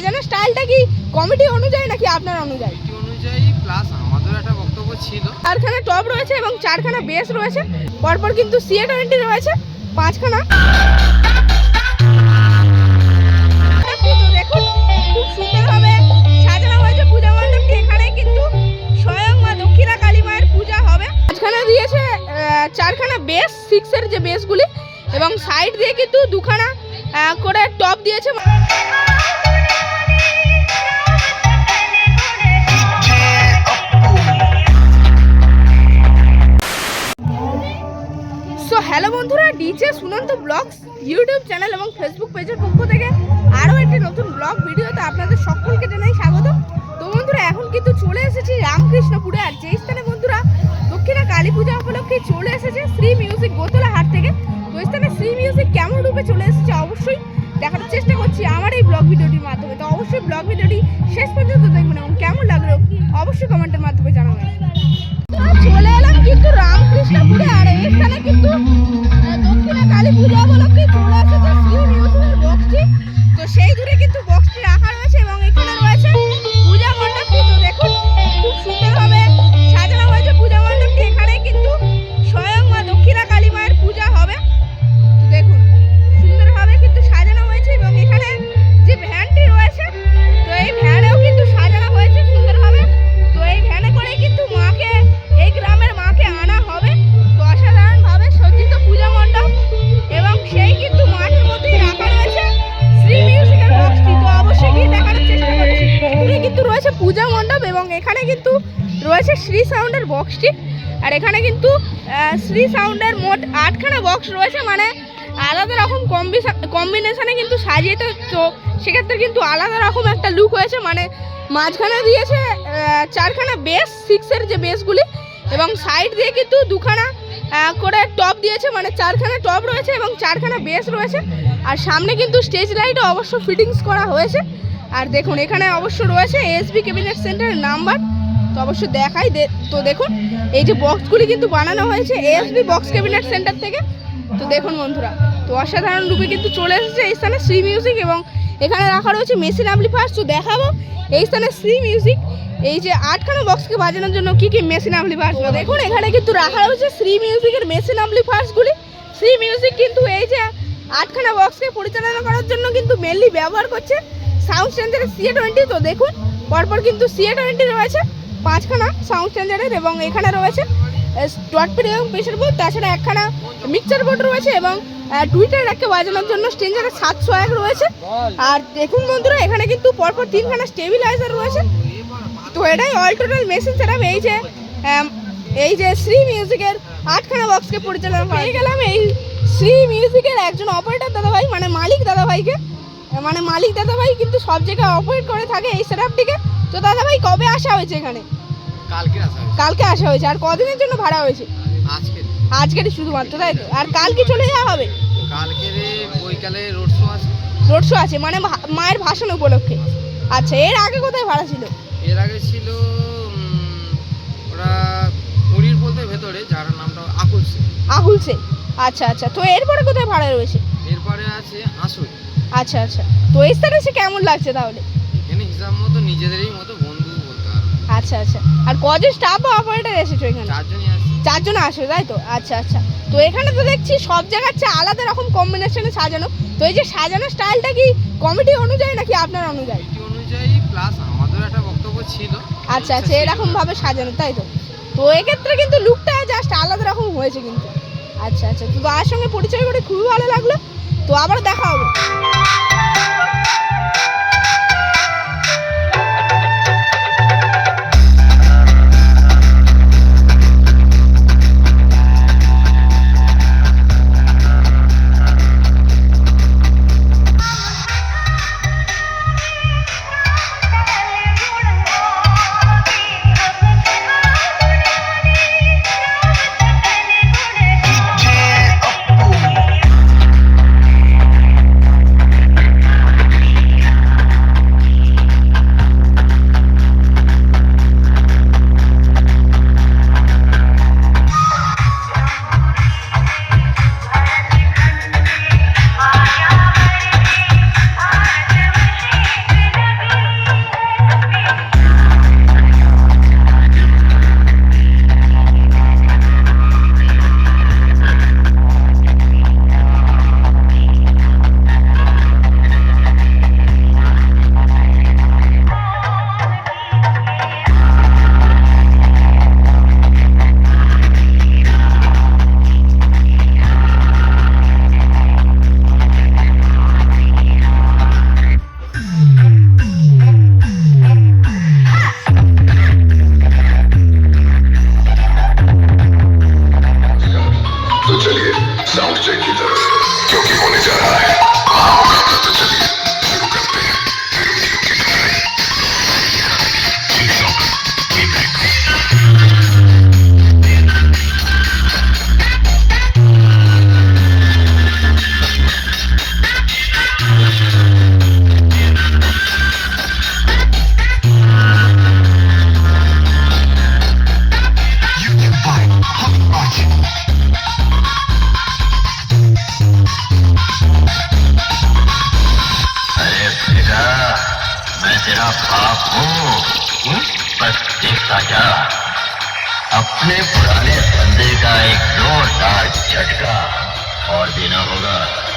সাজানোর স্টাইলটা কি কমিটি অনুযায়ী নাকি আপনার অনুযায়ী? অনুযায়ী প্লাস আমাদের একটা বক্তব্য ছিল। চারখানা টপ রয়েছে এবং চারখানা বেস রয়েছে। পরপর কিন্তু সিএ টোয়েন্টি রয়েছে পাঁচখানা। চারখানা বেস সিক্সের যে বেসগুলি এবং সাইড দিয়ে কিন্তু দুখানা করে টপ দিয়েছে ডিজে ব্লগস ইউটিউব চ্যানেল এবং ফেসবুক পেজের পক্ষ থেকে আরও একটি নতুন ব্লগ ভিডিওতে আপনাদের সকলকে জানাই স্বাগত। তো বন্ধুরা, এখন কিন্তু চলে এসেছি রামকৃষ্ণপুরে আর যেই স্থানে বন্ধুরা দক্ষিণা কালী পূজা উপলক্ষে চলে এসেছে শ্রী মিউজিক বোতলা হাট থেকে। তো স্থানে শ্রী মিউজিক কেমন রূপে চলে এসেছে অবশ্যই দেখার চেষ্টা করছি আমার এই ব্লগ ভিডিওটির মাধ্যমে। তো অবশ্যই ব্লগ ভিডিওটি শেষ পর্যন্ত দেখবেন এবং কেমন লাগল অবশ্যই কমেন্টের মাধ্যমে জানাবেন। শ্রী সাউন্ডের বক্সটি আর এখানে কিন্তু শ্রী সাউন্ডের মোট আটখানা বক্স রয়েছে। মানে আলাদা রকম কম্বিনেশনে কিন্তু সাজিয়ে তো সেক্ষেত্রে কিন্তু আলাদা রকম একটা লুক হয়েছে। মানে মাঝখানে দিয়েছে চারখানা বেস সিক্সের যে বেসগুলি এবং সাইড দিয়ে কিন্তু দুখানা করে টপ দিয়েছে। মানে চারখানা টপ রয়েছে এবং চারখানা বেস রয়েছে। আর সামনে কিন্তু স্টেজ লাইটও অবশ্য ফিটিংস করা হয়েছে। আর দেখুন, এখানে অবশ্য রয়েছে এসবি ক্যাবিনেট সেন্টারের নাম্বার তো অবশ্য দেখাই তো দেখুন, এই যে বক্সগুলি কিন্তু বানানো হয়েছে এসবি বক্স ক্যাবিনেট সেন্টার থেকে। তো দেখুন বন্ধুরা, তো অসাধারণ রূপে কিন্তু চলে এসেছে এই স্থানে শ্রী মিউজিক এবং এখানে রাখা রয়েছে মেশিন অ্যাম্পলিফায়ার তো দেখাবো এই স্থানে শ্রী মিউজিক এই যে আটখানা বক্সকে বাজানোর জন্য কি কি মেশিন অ্যাম্পলিফায়ার দেখুন, এখানে কিন্তু রাখা রয়েছে শ্রী মিউজিকের মেশিন অ্যাম্পলিফায়ার্সগুলি শ্রী মিউজিক কিন্তু এই যে আটখানা বক্সকে পরিচালনা করার জন্য কিন্তু মেনলি ব্যবহার করছে। সাউন্ড স্ট্যান্ডারের সিএ টোয়েন্টি তো দেখুন, পরপর কিন্তু সিএ টোয়েন্টি রয়েছে। পাঁচখানা সাউন্ড স্ট্যান্ডার্ডের এবং এখানে রয়েছে ডট পেড এবং প্রেশার বোর্ড তাছাড়া একখানা মিক্সার বোর্ড রয়েছে এবং টুইটার রেখে বাজানোর জন্য স্টেঞ্জারের সাতশো এক রয়েছে। আর দেখুন বন্ধুরা, এখানে কিন্তু পরপর তিনখানা স্টেবিলাইজার রয়েছে। তো এটাই অল টোটাল মেশিন সেটআপ এই যে এই যে শ্রী মিউজিকের আটখানা বক্সকে পরিচালনা পেয়ে গেলাম এই শ্রী মিউজিকের একজন অপারেটর দাদাভাই মানে মালিক দাদাভাইকে। মানে মালিক দাদাভাই কিন্তু সব জায়গায় অপারেট করে থাকে এই সেটআপটিকে তো দাদাভাই কবে আসা হয়েছে এখানে? কালকে আসা হয়েছে। কালকে আসা হয়েছে। আর কদিনের জন্য ভাড়া হয়েছে? আজকে আজকেরই শুধুমাত্র তাই তো? আর কালকে চলে যাওয়া হবে? কালকে বৈকালে রোড শো আছে। রোড শো আছে মানে মায়ের ভাষণ উপলক্ষে। আচ্ছা এর আগে কোথায় ভাড়া ছিল? এর আগে ছিল ওরা পুরীর বলতে ভেতরে যার নামটা আকুল সিং আচ্ছা আচ্ছা। তো এরপরে কোথায় ভাড়া রয়েছে? এরপরে আছে আসুই আচ্ছা আচ্ছা। তো এই স্থানে এসে কেমন লাগছে তাহলে? এখানে হিসাব মতো নিজেদেরই মতো বন্ধু বলতে আচ্ছা আচ্ছা। আর কজন স্টাফ বা অপারেটর এসেছ এখানে? চারজনই আছে চারজন আসবে তাই তো? আচ্ছা আচ্ছা। তো এখানে তো দেখছি সব জায়গার চেয়ে আলাদা রকম কম্বিনেশনে সাজানো। তো এই যে সাজানোর স্টাইলটা কি কমিটি অনুযায়ী নাকি আপনার অনুযায়ী? নীতি অনুযায়ী প্লাস আমাদের একটা বক্তব্য ছিল। আচ্ছা আচ্ছা। এরকম ভাবে সাজানো তাই তো? তো এক্ষেত্রে কিন্তু লুকটা জাস্ট আলাদা রকম হয়েছে কিন্তু। আচ্ছা আচ্ছা। তো তার সঙ্গে পরিচয় করে খুবই ভালো লাগল। তো আবার দেখা হবে। तेरा बाप हो? बस देखता जा अपने पुराने धंधे का एक जोरदार झटका और देना होगा